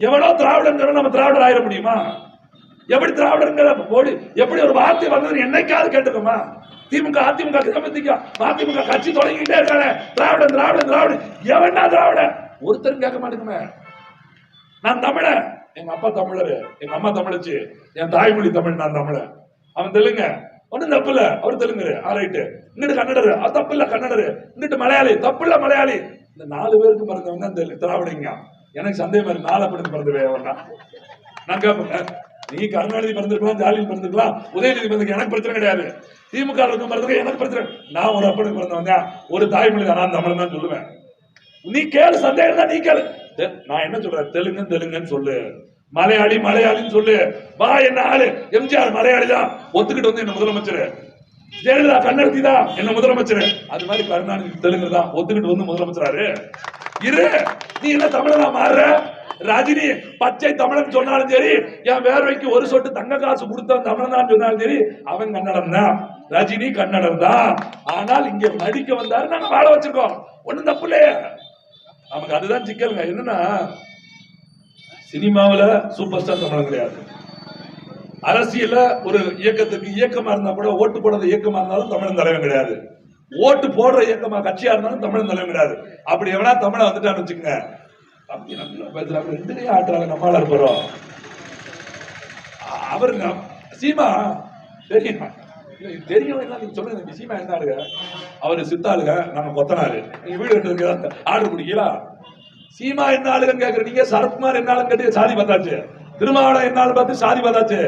எவனோ திராவிடன் நம்ம திராவிடர் ஆயிட முடியுமா? எப்படி திராவிடங்கிற போடி எப்படி ஒரு வார்த்தை வந்தது என்னைக்காவது கேட்டுக்கோமா? திமுக அதிமுக தேமுதிக அதிமுக கட்சி தொடங்கிட்டே இருக்கானே. திராவிடன் திராவிடன் திராவிடன் எவன்டா திராவிடன்? ஒருத்தரும் கேட்க மாட்டேங்குமே. நான் தமிழன். எங்க அப்பா தமிழரு. எங்க அம்மா தமிழச்சு. என் தாய்மொழி தமிழ் நான் தமிழன். அவன் தெலுங்க. ஒண்ணும் தப்பு இல்ல. அவர் தெலுங்குரு. ஆரைட்டு இங்கிட்டு கன்னடரு. அது தப்பு இல்ல கன்னடரு. இங்கிட்டு மலையாளி. தப்பு இல்ல மலையாளி. இந்த நாலு பேருக்கு பிறந்தவங்க தான் தெலு- திராவிடங்க. எனக்கு சந்தேகம் இருக்கு நாலு அப்படி பிறந்தவே அவன் நான் கேட்பேங்க நீ கருணாநிதி பிறந்திருக்கலாம் ஜாலியில் பிறந்திருக்கலாம் உதயநிதி பிறந்திருக்க எனக்கு பிரச்சனை கிடையாது. திமுக இருக்கும் பிறந்திருக்க எனக்கு பிரச்சனை நான் ஒரு அப்பனுக்கு பிறந்தவங்க ஒரு தாய்மொழி தான் நான் தமிழ் தான் சொல்லுவேன். நீ கேளு சந்தேகம் தான் நீ கேளு. தெ- நான் என்ன சொல்றேன்? தெலுங்கு தெலுங்குன்னு சொல்லு. மலையாளி மலையாளின்னு சொல்லு. வா என்ன ஆளு? எம்ஜிஆர் மலையாளி தான். ஒத்துக்கிட்டு வந்து என்ன முதலமைச்சர். ஜெயலலிதா கன்னடத்தி தான் என்ன முதலமைச்சர். அது மாதிரி கருணாநிதி தெலுங்கு தான். ஒத்துக்கிட்டு வந்து முதலமைச்சராரு இரு. நீ என்ன தமிழனா மாறுற? ரஜினி பச்சை தமிழன் சொன்னாலும் சரி என் வேர்வைக்கு ஒரு சொட்டு தங்க காசு கொடுத்த தமிழன் தான் சொன்னாலும் சரி அவன் கன்னடம் தான் ரஜினி கன்னடம் தான் ஆனால் இங்க நடிக்க வந்தாரு நாங்க வாழ வச்சிருக்கோம். ஒண்ணும் தப்பு இல்லையே. நமக்கு அதுதான் சிக்கலுங்க. என்னன்னா சினிமாவில் சூப்பர் ஸ்டார் தமிழன் கிடையாது. அரசியல ஒரு இயக்கத்துக்கு இயக்கமா இருந்தா கூட ஓட்டு போடுற இயக்கமா இருந்தாலும் தமிழன் தலைவன் கிடையாது. ஓட்டு போடுற இயக்கமா கட்சியா இருந்தாலும் தமிழன் தலைவன் அப்படி எவனா தமிழை வந்துட்டான்னு வச்சுக்கோங்க. அப்படி நல்லா பேசுறாங்க ரெண்டுலயும் ஆட்டுறாங்க நம்மளால போறோம் அவருங்க சீமா தெரியுமா? இல்ல, இது தெரியும் என்ன நீங்க சொல்லுங்க இந்த சீமா என்ன ஆளுங்க? அவரு சித்தாளுங்க நம்ம கொத்தனாரு. நீங்க வீடு கட்டுறதுக்கு ஆர்டர் பிடிக்கலா சீமா என்ன ஆளுங்கன்னு கேக்குற நீங்க சரத்குமார் என்ன ஆளுன்னு கேட்டு சாதி பார்த்தாச்சு திருமாவளம் என்னாலும் பார்த்து சாதி பார்த்தாச்சு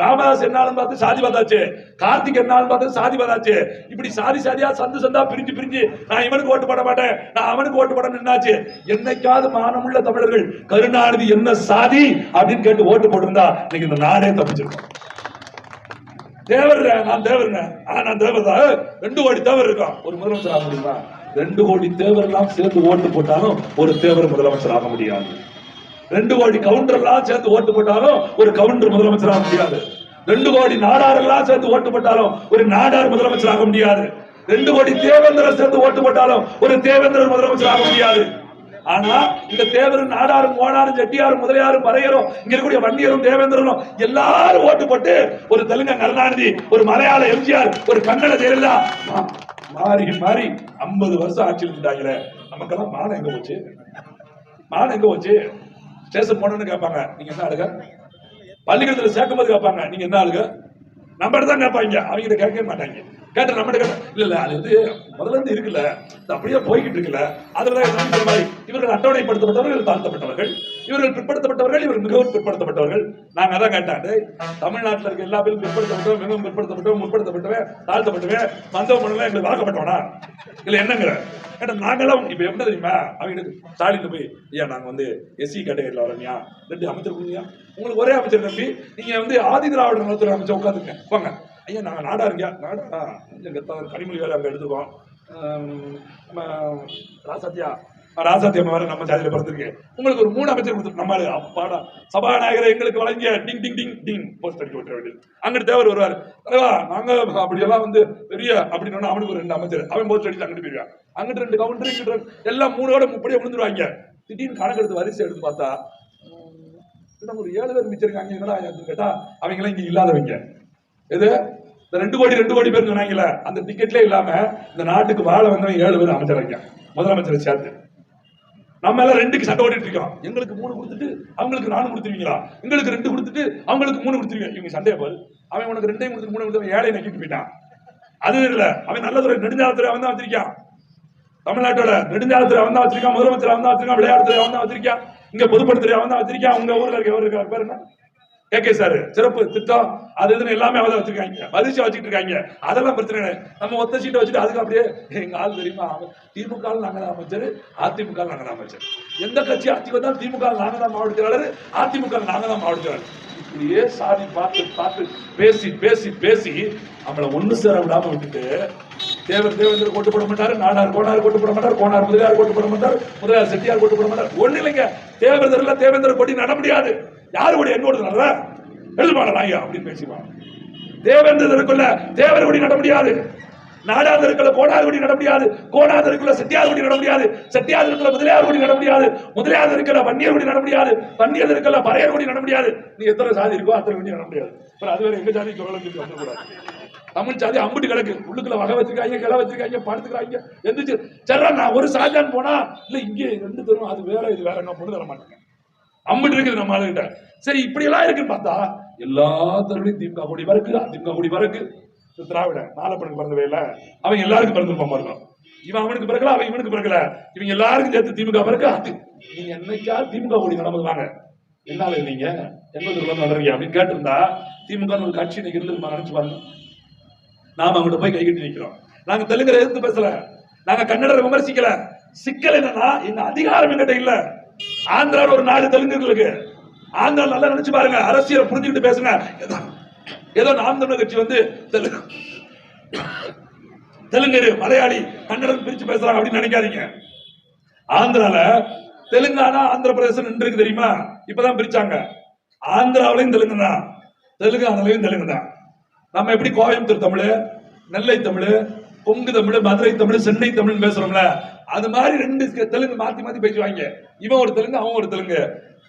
ராமதாஸ் என்னாலும் பார்த்து சாதி பார்த்தாச்சு கார்த்திக் என்னாலும் பார்த்து சாதி பார்த்தாச்சு இப்படி சாதி சாதியா சந்து சந்தா பிரிஞ்சு பிரிஞ்சு நான் இவனுக்கு ஓட்டு போட மாட்டேன். நான் அவனுக்கு ஓட்டு போட நின்னாச்சு. என்னைக்காவது மானமுள்ள தமிழர்கள் கருணாநிதி என்ன சாதி அப்படின்னு கேட்டு ஓட்டு போட்டிருந்தா இன்னைக்கு இந்த நாடே தப்பிச்சிருக்கோம். தேவர் நான் தேவர் நான் தேவர் தான் ரெண்டு கோடி தேவர் இருக்கான் ஒரு முதலமைச்சர் ஆக முடியுமா? ரெண்டு கோடி தேவர் எல்லாம் சேர்ந்து ஓட்டு போட்டாலும் ஒரு தேவர் முதலமைச்சர் ஆக முடியாது. ரெண்டு கோடி கவுண்டர் எல்லாம் சேர்ந்து ஓட்டு போட்டாலும் ஒரு கவுண்டர் முதலமைச்சர் ஆக முடியாது. ரெண்டு கோடி நாடார் எல்லாம் சேர்ந்து ஓட்டு போட்டாலும் ஒரு நாடார் முதலமைச்சர் ஆக முடியாது. ரெண்டு கோடி தேவேந்திரர் சேர்ந்து ஓட்டு போட்டாலும் ஒரு தேவேந்திரர் முதலமைச்சர் ஆக முடியாது. ஆனா இந்த தேவரும் நாடாரும் ஓனாரும் செட்டியாரும் முதலியாரும் பறையரும் இங்க இருக்கக்கூடிய வன்னியரும் தேவேந்திரனும் எல்லாரும் ஓட்டு போட்டு ஒரு தெலுங்க கருணாநிதி ஒரு மலையாள எம்ஜிஆர் ஒரு கன்னட ஜெயலலிதா மாறி மாறி 50 வருஷம் ஆட்சியில் இருந்தாங்களே. நமக்கெல்லாம் மானம் எங்க போச்சு? மானம் எங்க போச்சு? ஸ்டேஷன் போனோன்னு கேட்பாங்க. நீங்க என்ன ஆளுங்க? பள்ளிக்கூடத்தில் சேர்க்கும் போது கேட்பாங்க. நீங்க என்ன ஆளுங்க? நம்ம தான் கேட்பாங்க. அவங்ககிட்ட கேட்கவே மாட்டாங்க. கேட்ட நம்ம கேட்ட இல்ல இல்ல அது வந்து முதல்ல இருந்து இருக்குல்ல அப்படியே போய்கிட்டு இருக்குல்ல அதுல மாதிரி. இவர்கள் அட்டவணைப்படுத்தப்பட்டவர்கள் இவர்கள் தாழ்த்தப்பட்டவர்கள். இவர்கள் பிற்படுத்தப்பட்டவர்கள் இவர்கள் மிகவும் பிற்படுத்தப்பட்டவர்கள். நாங்க அதான் கேட்டேன் தமிழ்நாட்டில் இருக்க எல்லா பேரும் பிற்படுத்தப்பட்டவன் மிகவும் பிற்படுத்தப்பட்டவன் முற்படுத்தப்பட்டவன் தாழ்த்தப்பட்டவன் வந்தவன் எங்களுக்கு வாக்கப்பட்டவனா? இல்ல என்னங்கிற. ஏன்னா நாங்களும் இப்ப எப்படி தெரியுமா? அவங்களுக்கு ஸ்டாலின் போய் ஐயா நாங்க வந்து எஸ்சி கேட்டகரியில் வரோம்யா. ரெண்டு அமைச்சர் உங்களுக்கு ஒரே அமைச்சர் நம்பி நீங்க வந்து ஆதி திராவிட நலத்துறை அமைச்சர் உட்காந்துங்க போங்க ஐயா நாங்கள் நாடா இருக்கியா நாடா? கொஞ்சம் கெத்தான் கனிமொழி வேலை அங்கே எடுத்துக்கோம் நம்ம ராசாத்தியா. ஆ, ராசாத்தியா வேற நம்ம ஜாதியில பிறந்திருக்கேன் உங்களுக்கு ஒரு மூணு அமைச்சர் கொடுத்து நம்ம அப்பாடா சபாநாயகரை எங்களுக்கு வழங்கிய டிங் டிங் டிங் டிங் போஸ்ட் அடிக்க விட்டுற வேண்டியது. அங்கிட்டு தேவர் வருவார். தலைவா நாங்கள் அப்படியெல்லாம் வந்து பெரிய அப்படின்னு அவனுக்கு ஒரு ரெண்டு அமைச்சர். அவன் போஸ்ட் அடிச்சு அங்கிட்டு போயிருக்கான் அங்கிட்டு ரெண்டு கவுண்டர் இங்கிட்டு எல்லாம் மூணோட முப்படியே விழுந்துருவாங்க. திடீர்னு கணக்கெடுத்து வரிசை எடுத்து பார்த்தா இன்னும் ஒரு ஏழு பேர் மிச்சிருக்காங்க என்னடா ஆச்சுன்னு கேட்டா அவங்களாம் இங்கே இல்லாதவங்க. எது? இந்த ரெண்டு கோடி ரெண்டு கோடி பேர் சொன்னாங்கல்ல அந்த டிக்கெட்ல இல்லாம இந்த நாட்டுக்கு வாழ வந்தவங்க ஏழு பேர் அமைச்சர் முதலமைச்சரை சேர்த்து. நம்ம எல்லாம் ரெண்டுக்கு சண்டை ஓடிட்டு இருக்கோம். எங்களுக்கு மூணு கொடுத்துட்டு அவங்களுக்கு நாலு கொடுத்துருவீங்களா? எங்களுக்கு ரெண்டு கொடுத்துட்டு அவங்களுக்கு மூணு கொடுத்துருவீங்க. இவங்க சண்டையை பாரு. அவன் உனக்கு ரெண்டையும் கொடுத்துட்டு மூணு கொடுத்து ஏழை நக்கிட்டு போயிட்டான். அது இல்ல. அவன் நல்லதுறை நெடுஞ்சாலத்துறை அவன் தான் வச்சிருக்கான் தமிழ்நாட்டோட நெடுஞ்சாலத்துறை அவன் தான் வச்சிருக்கான் முதலமைச்சர் அவன் தான் வச்சிருக்கான் விளையாட்டுத்துறை அவன் தான் வச்சிருக்கான் இங்க பொதுப்படத்துறை அவன் தான் வச்சிருக்கான் உங்க ஊர்ல இருக்க எவர் பேர் என்ன? ஏகே சார் சிறப்பு திட்டம் அது இதுன்னு எல்லாமே அவதான் வச்சிருக்காங்க. மதிச்சு வச்சுட்டு இருக்காங்க அதெல்லாம் பிரச்சனை கிடையாது நம்ம ஒத்த சீட்டை வச்சுட்டு அதுக்கு அப்படியே எங்க ஆள் தெரியுமா? திமுக ல நாங்க தான் அமைச்சர் அதிமுக நாங்க தான் அமைச்சர். எந்த கட்சி அதிமுக வந்தாலும் திமுக ல நாங்க தான் மாவட்ட செயலாளர் அதிமுக ல நாங்க தான் மாவட்ட செயலாளர். இப்படியே சாதி பார்த்து பார்த்து பேசி பேசி பேசி நம்மளை ஒண்ணு சேர விடாம விட்டுட்டு தேவர் தேவேந்திர கொண்டு போட மாட்டாரு நாடார் கோனார் கொண்டு போட மாட்டார் கோனார் முதலியார் கொண்டு போட மாட்டார் முதலியார் செட்டியார் கொண்டு போட மாட்டார். ஒண்ணு இல்லைங்க. தேவேந்திரல தேவேந்திர கொட்டி நட முடியாது. யாரு கூட என்னோட நடுற நாயா அப்படின்னு பேசிடுவாங்க தேவேந்திரருக்குள்ள தேவர் கொடி நட முடியாது. நாடாந்தருக்குள்ள கோடார்குடி நட முடியாது. கோடாந்தருக்குள்ள செட்டியார்குடி நட முடியாது. செட்டியார்குள்ள முதலியார்குடி நட முடியாது. முதலியார்குள்ள வன்னியர்குடி நட முடியாது. வன்னியர்குள்ள பறையர்குடி நட முடியாது. நீ எத்தனை சாதி இருக்கோ அத்தனை வண்டி நட முடியாது. அப்புறம் அது வேற எங்க சாதி சொல்லி வந்துக்கூடாது தமிழ் சாதி அம்பிட்டு கிடக்கு. உள்ளுக்குள்ள வகை வச்சிருக்காங்க கிளை வச்சிருக்காங்க படுத்துக்கிறாங்க. எந்திரிச்சு சரி நான் ஒரு சாதியான்னு போனா இல்ல இங்கே ரெண்டு தரும் அது வேற இது வேற நான் பொண்ணு தர மாட்டேங்க அம்பிட்டு இருக்குது நம்ம ஆளுகிட்ட. சரி இப்படி எல்லாம் இருக்குன்னு பார்த்தா எல்லா தருளையும் திமுக கொடி வரக்கு அதிமுக கூடி வரக்கு திராவிட நாலப்பனுக்கு பிறந்தவே இல்ல அவன் எல்லாருக்கும் பிறந்திருப்பான் பாருங்க இவன் அவனுக்கு பிறக்கல அவன் இவனுக்கு பிறகுல இவங்க எல்லாருக்கும் சேர்த்து திமுக பிறகு அது நீங்க என்னைக்கா திமுக கூடி நடந்து வாங்க. என்னால நீங்க? எங்களுக்கு வந்து நடறீங்க அப்படின்னு கேட்டிருந்தா திமுக ஒரு கட்சி இன்னைக்கு இருந்து நினைச்சு பாருங்க. நாம அங்கிட்ட போய் கை கட்டி நாங்க தெலுங்கரை எதிர்த்து பேசல. நாங்க கன்னடரை விமர்சிக்கல. சிக்கல் என்னன்னா இந்த அதிகாரம் எங்கிட்ட இல்லை. ஆந்திரால ஒரு நாடு தெலுங்குகளுக்கு ஆந்திரா நல்லா நினைச்சு பாருங்க. அரசியலை புரிஞ்சுக்கிட்டு பேசுங்க. ஏதோ ஏதோ நாம் தமிழர் கட்சி வந்து தெலுங்கு தெலுங்கு மலையாளி கன்னடம் பிரிச்சு பேசுறாங்க அப்படின்னு நினைக்காதீங்க. ஆந்திரால தெலுங்கானா ஆந்திர பிரதேசம் நின்று இருக்கு தெரியுமா? இப்பதான் பிரிச்சாங்க. ஆந்திராவிலையும் தெலுங்கு தான் தெலுங்கானாலையும் தெலுங்கு தான் நம்ம எப்படி கோயம்புத்தூர் தமிழ் நெல்லை தமிழ் கொங்கு தமிழ் மதுரை தமிழ் சென்னை தமிழ் பேசுறோம்ல அது மாதிரி ரெண்டு தெலுங்கு மாத்தி மாத்தி பேசுவாங்க. இவன் ஒரு தெலுங்கு அவன் ஒரு தெலுங்கு.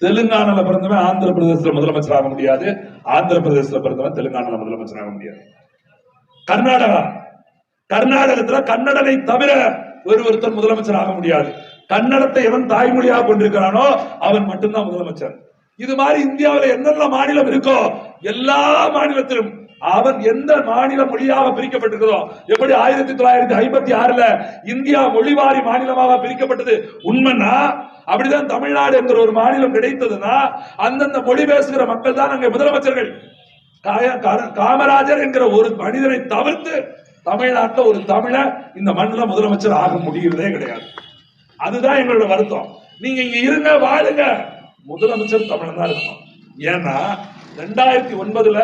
தெலுங்கானால பிறந்தவன் ஆந்திர பிரதேசத்துல முதலமைச்சர் ஆக முடியாது. ஆந்திர பிரதேசத்துல பிறந்தவன் தெலுங்கானால முதலமைச்சர் ஆக முடியாது. கர்நாடகா. கர்நாடகத்துல கன்னடனை தவிர ஒரு ஒருத்தர் முதலமைச்சர் ஆக முடியாது. கன்னடத்தை எவன் தாய்மொழியாக கொண்டிருக்கிறானோ அவன் மட்டும்தான் முதலமைச்சர். இது மாதிரி இந்தியாவில் என்னென்ன மாநிலம் இருக்கோ எல்லா மாநிலத்திலும் அவன் எந்த மாநில மொழியாக பிரிக்கப்பட்டிருக்கிறதோ எப்படி ஆயிரத்தி தொள்ளாயிரத்தி ஐம்பத்தி ஆறுல இந்தியா மொழிவாரி மாநிலமாக பிரிக்கப்பட்டது? உண்மைன்னா அப்படிதான் தமிழ்நாடு என்கிற ஒரு மாநிலம் கிடைத்ததுன்னா அந்தந்த மொழி பேசுகிற மக்கள் தான் அங்கே முதலமைச்சர்கள். காய- காமராஜர் என்கிற ஒரு மனிதனை தவிர்த்து தமிழ்நாட்டில் ஒரு தமிழ இந்த மண்ணில் முதலமைச்சர் ஆக முடிகிறதே கிடையாது. அதுதான் எங்களோட வருத்தம். நீங்க இங்க இருங்க வாழுங்க. முதலமைச்சர் தமிழன் தான் இருக்கணும். ஏன்னா ரெண்டாயிரத்தி ஒன்பதுல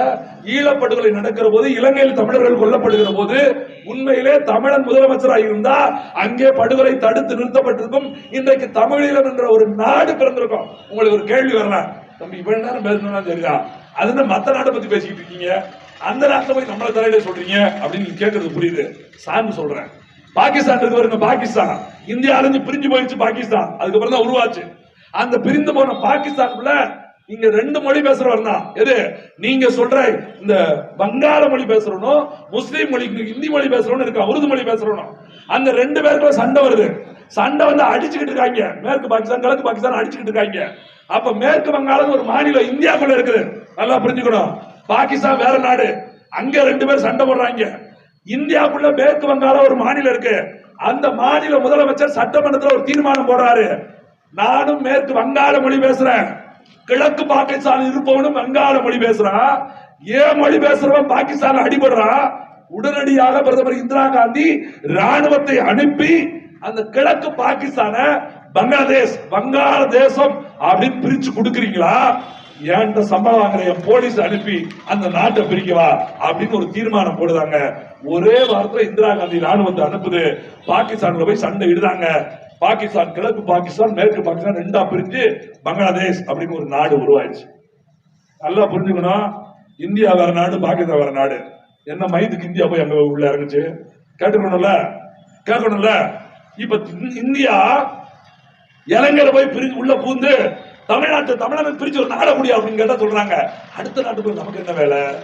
ஈழப்படுகொலை நடக்கிற போது இலங்கையில் தமிழர்கள் கொல்லப்படுகிற போது உண்மையிலே தமிழன் முதலமைச்சராக இருந்தா அங்கே படுகொலை தடுத்து நிறுத்தப்பட்டிருக்கும். இன்றைக்கு தமிழீழம் என்ற ஒரு நாடு பிறந்திருக்கும். உங்களுக்கு ஒரு கேள்வி வரலாம் தம்பி இவ்வளவு நேரம் பேசணும்னா தெரியுதா? அது என்ன மத்த நாட்டை பத்தி பேசிக்கிட்டு இருக்கீங்க? அந்த நாட்டில் போய் நம்மளை தலையில சொல்றீங்க அப்படின்னு கேட்கறது புரியுது. சாமி சொல்றேன். பாகிஸ்தான் இருக்கு பாருங்க பாகிஸ்தான். இந்தியா அழிஞ்சு பிரிஞ்சு போயிடுச்சு பாகிஸ்தான். அதுக்கப்புறம் தான் உருவாச்சு. அந்த பிரிந்து போன பாகிஸ்தானுக்குள்ள இங்க ரெண்டு மொழி பேசுறவர்னா எது? நீங்க சொல்ற இந்த வங்காள மொழி பேசுறவனும் முஸ்லீம் மொழி ஹிந்தி மொழி பேசுறவனும் இருக்கா உருது மொழி பேசுறவனும் அந்த ரெண்டு பேருக்குள்ள சண்டை வருது. சண்டை வந்து அடிச்சுக்கிட்டு இருக்காங்க. மேற்கு பாகிஸ்தான் கிழக்கு பாகிஸ்தான் அடிச்சுக்கிட்டு இருக்காங்க. அப்ப மேற்கு வங்காளம் ஒரு மாநிலம் இந்தியாக்குள்ள இருக்குது. நல்லா புரிஞ்சுக்கணும். பாகிஸ்தான் வேற நாடு. அங்க ரெண்டு பேர் சண்டை போடுறாங்க. இந்தியாவுக்குள்ள மேற்கு வங்காளம் ஒரு மாநிலம் இருக்கு. அந்த மாநில முதலமைச்சர் சட்டமன்றத்தில் ஒரு தீர்மானம் போடுறாரு. நானும் மேற்கு வங்காள மொழி பேசுறேன். கிழக்கு பாகிஸ்தான் இருப்பவனும் வங்காள மொழி பேசுறான் ஏன் மொழி பேசுறவன் பாகிஸ்தான் அடிபடுறான் உடனடியாக பிரதமர் இந்திரா காந்தி ராணுவத்தை அனுப்பி அந்த கிழக்கு பாகிஸ்தான பங்களாதேஷ் வங்காள தேசம் அப்படின்னு பிரிச்சு கொடுக்குறீங்களா? ஏன்ட்ட சம்பளம் வாங்குற என் போலீஸ் அனுப்பி அந்த நாட்டை பிரிக்கவா அப்படின்னு ஒரு தீர்மானம் போடுதாங்க ஒரே வாரத்துல இந்திரா காந்தி ராணுவத்தை அனுப்புது. பாகிஸ்தான்ல போய் சண்டை இடுதாங்க பாகிஸ்தான் கிழக்கு பாகிஸ்தான் மேற்கு பாகிஸ்தான் ரெண்டா பிரிஞ்சு பங்களாதேஷ் அப்படின்னு ஒரு நாடு உருவாயிடுச்சு. நல்லா புரிஞ்சுக்கணும். இந்தியா வேற நாடு பாகிஸ்தான் வேற நாடு. என்ன மைதுக்கு இந்தியா போய் அங்க உள்ள இறங்குச்சு? கேட்டுக்கணும்ல? கேட்கணும்ல? இப்ப இந்தியா இலங்கையில போய் பிரிஞ்சு உள்ள பூந்து தமிழ்நாட்டு தமிழனை பிரிச்சு ஒரு நாட முடியும் அப்படின்னு கேட்டா சொல்றாங்க. அடுத்த நாட்டுக்குள்ள நமக்கு என்ன வேலை?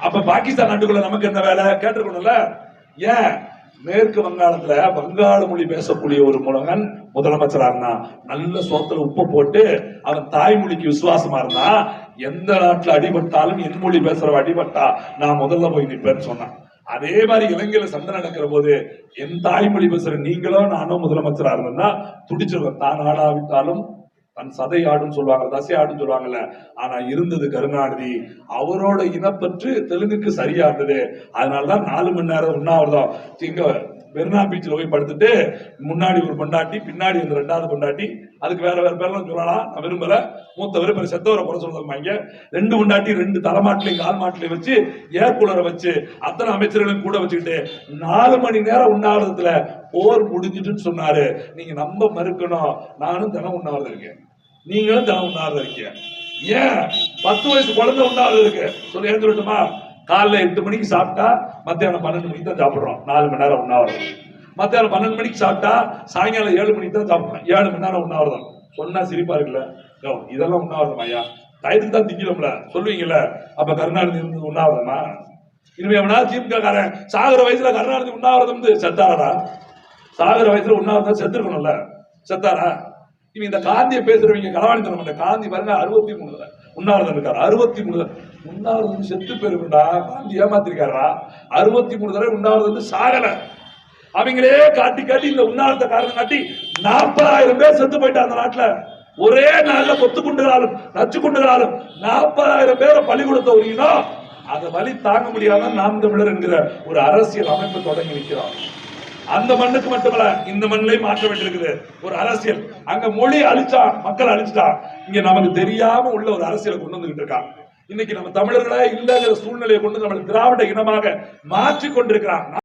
அப்ப பாகிஸ்தான் நாட்டுக்குள்ள நமக்கு என்ன வேலை? கேட்டுக்கணும்ல? ஏன்? மேற்கு வங்காளத்துல வங்காள மொழி பேசக்கூடிய ஒரு முழங்கன் முதலமைச்சரா இருந்தான். நல்ல சோத்துல உப்பு போட்டு அவன் தாய்மொழிக்கு விசுவாசமா இருந்தான் எந்த நாட்டுல அடிபட்டாலும் என் மொழி பேசுறவ அடிபட்டா நான் முதல்ல போய் நிற்பேன்னு சொன்னான். அதே மாதிரி இலங்கையில சண்டை நடக்கிற போது என் தாய்மொழி பேசுற நீங்களோ நானும் முதலமைச்சரா இருந்தேன்னா துடிச்சிருவேன். தான் ஆடாவிட்டாலும் தன் சதை ஆடுன்னு சொல்லுவாங்க தசை ஆடுன்னு சொல்லுவாங்கல்ல ஆனா இருந்தது கருணாநிதி. அவரோட இனப்பற்று தெலுங்குக்கு சரியா இருந்தது. அதனாலதான் நாலு மணி நேரம் உண்ணாவிரதம். இங்க மெரினா பீச்சில் போய் படுத்துட்டு முன்னாடி ஒரு பொண்டாட்டி பின்னாடி வந்து ரெண்டாவது பொண்டாட்டி. அதுக்கு வேற வேற பேர்லாம் சொல்லலாம் நான் விரும்பல. மூத்தவர் பிற செத்தவரை குறை சொல்லுவாங்க ரெண்டு பொண்டாட்டி ரெண்டு தலைமாட்டிலையும் கால் மாட்டிலையும் வச்சு ஏர் கூலரை வச்சு அத்தனை அமைச்சர்களையும் கூட வச்சுக்கிட்டு நாலு மணி நேரம் உண்ணாவிரதத்துல போர் முடிஞ்சிட்டுன்னு சொன்னாரு. நீங்க நம்ப மறுக்கணும். நானும் தினம் உண்ணாவிரதம் இருக்கேன். நீங்களும் தினம் உண்ணாவிரதம் இருக்கீங்க. ஏன்? பத்து வயசு குழந்தை உண்ணாவிரதம் இருக்கு சொல்லி எழுந்துருட்டுமா காலைல எட்டு மணிக்கு சாப்பிட்டா மத்தியானம் பன்னெண்டு மணிக்கு தான் சாப்பிட்றோம். நாலு மணி நேரம் உண்ணாவிரதம் மத்தியானம் பன்னெண்டு மணிக்கு சாப்பிட்டா சாயங்காலம் ஏழு மணிக்கு தான் சாப்பிட்றோம். ஏழு மணி நேரம் உண்ணாவிரதம் சொன்னா சிரிப்பா இருக்குல்ல? இதெல்லாம் உண்ணாவிரதம் ஐயா? டயத்துக்கு தான் திங்கிறோம்ல சொல்லுவீங்கல்ல. அப்ப கருணாநிதி இருந்து உண்ணாவிரதமா இனிமே எவனா திமுக காரன் சாகர வயசுல கருணாநிதி உண்ணாவிரதம் செத்தாரா சாகர வயசுல உண்ணாவிரதம் செத்துருக்கணும்ல. செத்தாரா? இவன் இந்த காந்தியை பேசுறவங்க களவாணித்தனம் பண்ண காந்தி பாருங்க அறுபத்தி மூணு தான் உண்ணாவிரதம் இருக்காரு அறுபத்தி மூணு தான் உண்ணாவிரதம் செத்து போயிருக்குண்டா காந்தி ஏமாத்திருக்காரா அறுபத்தி மூணு தடவை உண்ணாவிரதம் வந்து சாகல. அவங்களே காட்டி காட்டி இந்த உண்ணாவிரத காரணம் காட்டி நாற்பதாயிரம் பேர் செத்து போயிட்டா அந்த நாட்டுல. ஒரே நாள்ல கொத்து குண்டுகளாலும் நச்சு குண்டுகளாலும் நாற்பதாயிரம் பேரை பலி கொடுத்த ஒரு இனம். அதை வலி தாங்க முடியாத நாம் தமிழர் என்கிற ஒரு அரசியல் அமைப்பு தொடங்கி நிற்கிறார் அந்த மண்ணுக்கு மட்டுமல்ல இந்த மண்ணிலையும் மாற்ற வேண்டியிருக்குது ஒரு அரசியல். அங்க மொழி அழிச்சா மக்கள் அழிச்சிட்டா இங்க நமக்கு தெரியாம உள்ள ஒரு அரசியலை கொண்டு வந்துகிட்டு இருக்கான் இன்னைக்கு நம்ம தமிழர்களே இல்லங்கிற சூழ்நிலையை கொண்டு நம்ம திராவிட இனமாக மாற்றி கொண்டிருக்கிறான்.